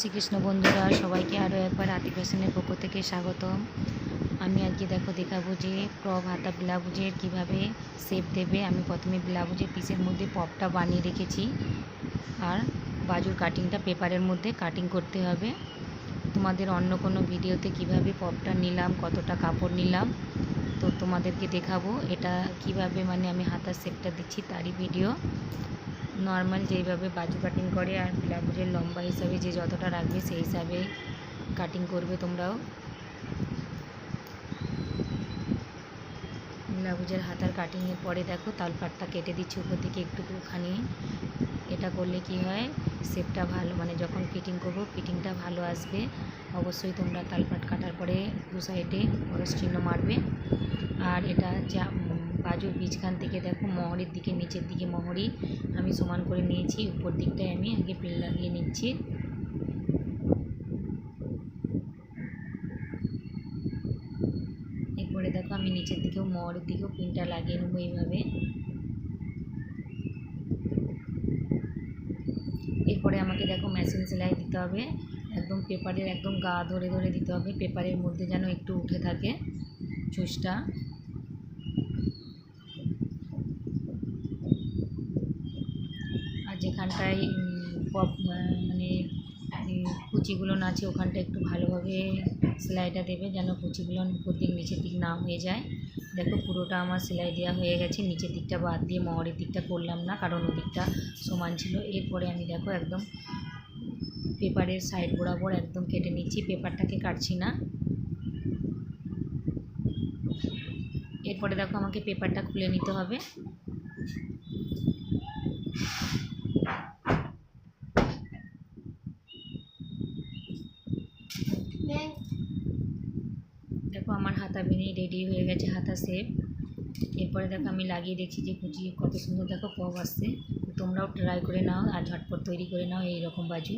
শ্রীকৃষ্ণ বন্ধুরা, সবাইকে আরও একবার আতি ফ্যাশনের পক্ষ থেকে স্বাগতম। আমি আজকে দেখো দেখাবো যে প্রপ হাতা ব্লাউজের কীভাবে শেপ দেবে। আমি প্রথমে ব্লাউজের পিসের মধ্যে পপটা বানিয়ে রেখেছি আর বাজুর কাটিংটা পেপারের মধ্যে কাটিং করতে হবে। তোমাদের অন্য কোনো ভিডিওতে কীভাবে পপটা নিলাম, কতটা কাপড় নিলাম, তো তোমাদেরকে দেখাবো এটা কীভাবে মানে আমি হাতার শেপটা দিচ্ছি তারই ভিডিও নর্মাল যেইভাবে বাজু কাটিং করে আর ব্লাউজের লম্বা হিসাবে যে যতটা রাখবে সেই হিসাবে কাটিং করবে তোমরাও। ব্লাউজের হাতার কাটিংয়ের পরে দেখো তালপাটটা কেটে দিচ্ছি উপর দিকে একটুখানি। এটা করলে কি হয়? শেপটা ভালো মানে যখন ফিটিং করব ফিটিংটা ভালো আসবে। অবশ্যই তোমরা তালপাট কাটার পরে দু সাইডে খরচ চিহ্ন মারবে। আর এটা যা বাজুর বীজখান থেকে দেখো মহরের দিকে, নিচের দিকে মহরি আমি সমান করে নিয়েছি। উপর দিকটায় আমি আগে পিন লাগিয়ে নিচ্ছি। এরপরে দেখো আমি নিচের দিকেও, মহরের দিকেও পিনটা লাগিয়ে নেব এইভাবে। এরপরে আমাকে দেখো মেশিন সেলাই দিতে হবে। একদম পেপারের একদম গা ধরে ধরে দিতে হবে। পেপারের মধ্যে যেন একটু উঠে থাকে চুষটা আর যেখানটায় পপ মানে উম, কুচিগুলো আছে ওখানটা একটু ভালোভাবে সেলাইটা দেবে যেন কুচিগুলো উপর দিক নিচের দিক না হয়ে যায়। দেখো পুরোটা আমার সেলাই দেওয়া হয়ে গেছে নিচের দিকটা বাদ দিয়ে মহরের দিকটা করলাম না কারণ ওদিকটা সমান ছিল। এরপরে আমি দেখো একদম পেপারের সাইড বরাবর একদম কেটে নিচ্ছি পেপারটাকে কাটছি না। এরপরে দেখো আমাকে পেপারটা খুলে নিতে হবে। দেখো আমার হাতা বেনে রেডি হয়ে গেছে, হাতা শেপ এরপরে দেখো আমি লাগিয়ে দেখছি যে কুচি কত সুন্দর দেখো পপ আসছে। তোমরাও ট্রাই করে নাও আর ঝটপট তৈরি করে নাও এই রকম বাজু।